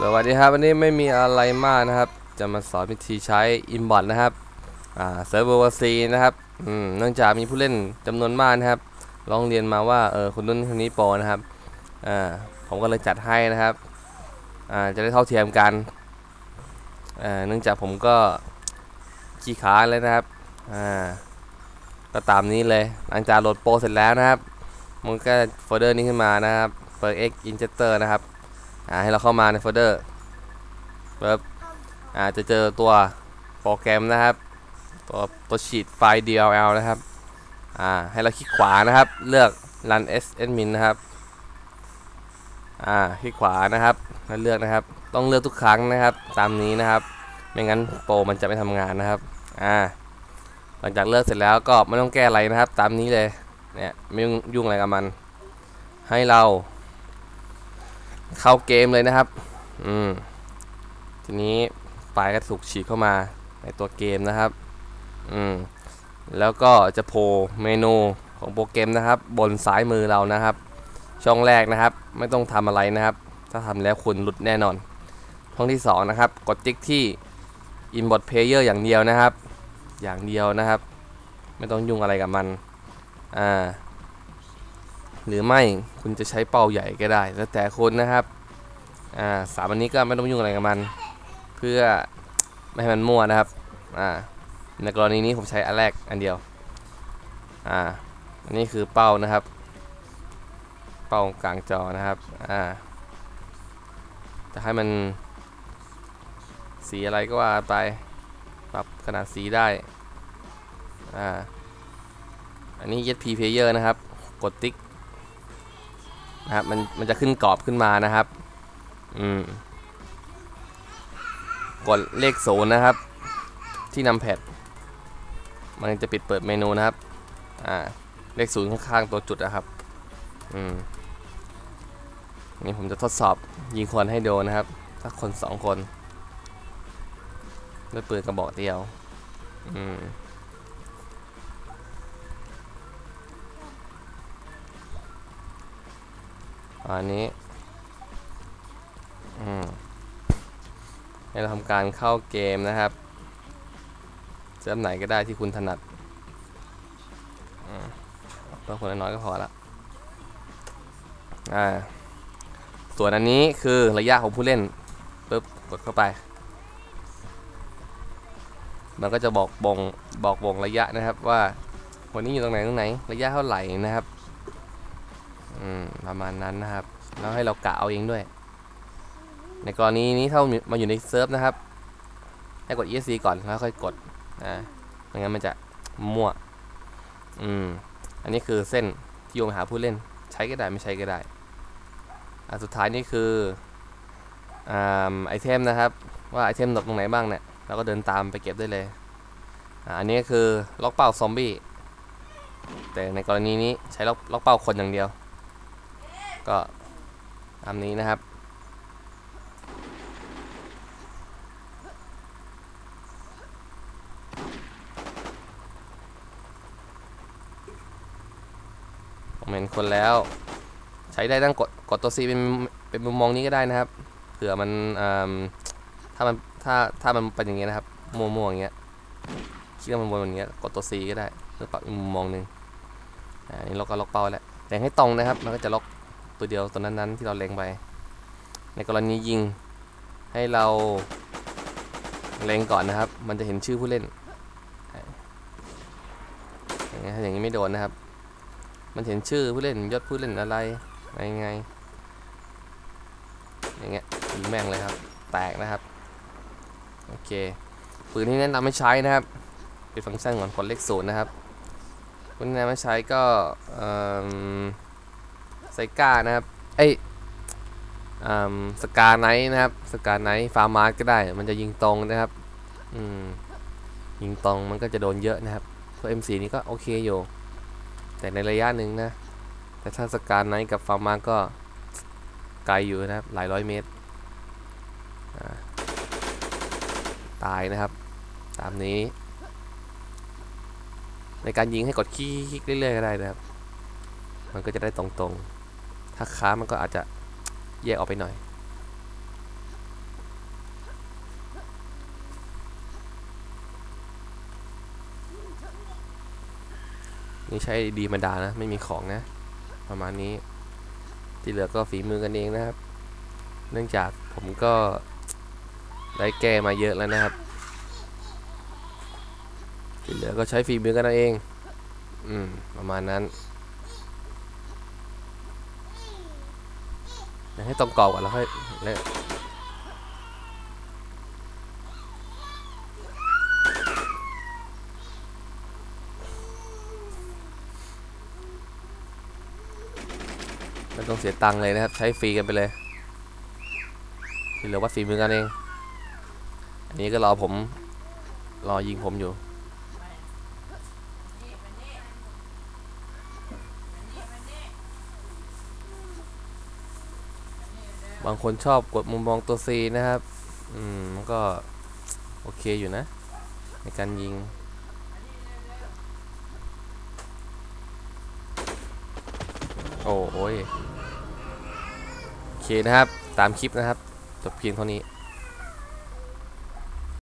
สวัสดีครับวันนี้ไม่มีอะไรมากนะครับ จะมาสอนวิธีใช้อินบอทนะครับอ่าเซิร์ฟเวอร์ซีนะครับอืมเนื่องจากมีผู้เล่นจำนวนมากนะครับร้องเรียนมาว่าเออคนนู้นคนนี้โปรนะครับอ่าผมก็เลยจัดให้นะครับอ่าจะได้เท่าเทียมกันอ่าเนื่องจากผมก็ขี้ค้าเลยนะครับอ่าก็ตามนี้เลยหลังจากโหลดโปรเสร็จแล้วนะครับมันก็โฟลเดอร์นี้ขึ้นมานะครับเปิด X Injector นะครับ อ่าให้เราเข้ามาในโฟลเดอร์ปึ๊บอ่าจะเจอตัวโปรแกรมนะครับตัวตัวฉีดไฟล์ DLL นะครับอ่าให้เราคลิกขวานะครับ เลือก run s admin นะครับอ่าคลิกขวานะครับแล้วเลือกนะครับ ต้องเลือกทุกครั้งนะครับ ตามนี้นะครับ ไม่งั้นโปรมันจะไม่ทำงานนะครับอ่าหลังจากเลือกเสร็จแล้วก็ไม่ต้องแก้อะไรนะครับ ตามนี้เลยเนี่ยไม่ยุ่งอะไรกับมัน ให้เรา เข้าเกมเลยนะครับ อืม ทีนี้ไฟล์ก็ถูกฉีกเข้ามาในตัวเกมนะครับ อืม แล้วก็จะโผล่เมนูของโปรแกรมนะครับ บนซ้ายมือเรานะครับ ช่องแรกนะครับ ไม่ต้องทำอะไรนะครับ ถ้าทำแล้วคุณหลุดแน่นอน ช่องที่สองนะครับ กดติ๊กที่ Import Player อย่างเดียวนะครับ อย่างเดียวนะครับ ไม่ต้องยุ่งอะไรกับมัน อ่า หรือไม่คุณจะใช้เป้าใหญ่ก็ได้ แล้วแต่คุณนะครับอ่าสามอันนี้ก็ไม่ต้องยุ่งอะไรกับมัน เพื่อไม่ให้มันมั่วนะครับอ่าในกรณีนี้ผมใช้อันแรกอันเดียวอ่าอันนี้คือเป้านะครับ เป้ากลางจอนะครับอ่าจะให้มันสีอะไรก็ว่าไปปรับขนาดสีได้อ่าอันนี้ ESP Player นะครับ กดติ๊ก นะครับมันมันจะขึ้นกรอบขึ้นมานะครับอืมกดเลขศูนย์นะครับ ที่นำแพดมันจะปิดเปิดเมนูนะครับอ่าเลขศูนย์ข้างๆตัวจุดนะครับอืมนี่ผมจะทดสอบยิงคนให้โดนนะครับถ้าคนสองคนด้วยปืนกระบอกเดียว อืม อันนี้ให้เราทำการเข้าเกมนะครับเซิร์ฟไหนก็ได้ที่คุณถนัดต้องคนน้อยก็พอละอ่าส่วนอันนี้คือระยะของผู้เล่นปึ๊บกดเข้าไป มันก็จะบอกบ่งบอกบ่งระยะนะครับว่าคนนี้อยู่ตรงไหนตรงไหน ระยะเท่าไหร่นะครับ อืมประมาณนั้นนะครับ แล้วให้เรากะเอาเองด้วย ในกรณีนี้ถ้ามาอยู่ในเซิร์ฟนะครับ ให้กด ESC ก่อนแล้วค่อยกดอ่าไม่งั้นมันจะมั่ว อืม อันนี้คือเส้นที่โยงหาผู้เล่น ใช้ก็ได้ไม่ใช้ก็ได้ อันสุดท้ายนี่คืออ่าไอเทมนะครับ ว่าไอเทมหลบตรงไหนบ้างเนี่ยเราก็เดินตามไปเก็บได้เลยอ่าอันนี้คือล็อกเป้าซอมบี้แต่ในกรณีนี้ใช้ล็อกล็อกเป้าคนอย่างเดียว ก็ตามนี้นะครับ ผมเห็นคนแล้ว ใช้ได้ตั้งกดกดตัว C เป็นเป็นมุมมองนี้ก็ได้นะครับ เผื่อมันถ้ามันถ้าถ้ามันเป็นอย่างเงี้ยนะครับมัวๆอย่างเงี้ยคิดว่ามันวนอย่างเงี้ยกดตัว C ก็ได้เพื่อปรับมุมมองหนึ่งอ่านี่ล็อกก็ล็อกเป้าแล้วแรงให้ตรงนะครับมันก็จะล็อก ตัวเดียวตัวนั้นๆที่เราเล็งไป ในกรณียิงให้เราเล็งก่อนนะครับ มันจะเห็นชื่อผู้เล่น อย่างเงี้ยอย่างนี้ไม่โดนนะครับ มันเห็นชื่อผู้เล่นยศผู้เล่นอะไรไงไง อย่างเงี้ยยิงแม่งเลยครับ แตกนะครับ โอเค ปืนที่แนะนำไม่ใช้นะครับเป็นฟังก์ชันของคนเลขศูนย์นะครับปืนที่แนะนำไม่ใช้ก็ ไซก้านะครับเอ้ยสกาไนท์นะครับ สกาไนท์ฟาร์มาร์ก็ได้ มันจะยิงตรงนะครับ อืม ยิงตรงมันก็จะโดนเยอะนะครับเพราะ M4 นี้ก็โอเคอยู่ แต่ในระยะหนึ่งนะ แต่ถ้าสการไนท์กับฟาร์มาร์ก็ไกลอยู่นะครับ หลายร้อยเมตร ตายนะครับ ตามนี้ ในการยิงให้กดคลิกเรื่อยๆก็ได้นะครับ มันก็จะได้ตรงๆ ถ้าค้ามันก็อาจจะแยกออกไปหน่อยนี่ใช้ดีมาดานะ ไม่มีของนะ ประมาณนี้ที่เหลือก็ฝีมือกันเองนะครับ เนื่องจากผมก็ได้แก้มาเยอะแล้วนะครับ ที่เหลือก็ใช้ฝีมือกันเอง อืม ประมาณนั้น ให้ตรงกรอบก่อนแล้วค่อยแล้วไม่ต้องเสียตังค์เลยนะครับ ใช้ฟรีกันไปเลยที่เหลือวัดฝีมือกันเอง อันนี้ก็รอผม รอยิงผมอยู่ บางคนชอบกดมุมมองตัว C นะครับ อืมมันก็ โอเคอยู่นะ ในการยิง โอ้โอ้ยโอเคนะครับ ตามคลิปนะครับ จบเพียงเท่านี้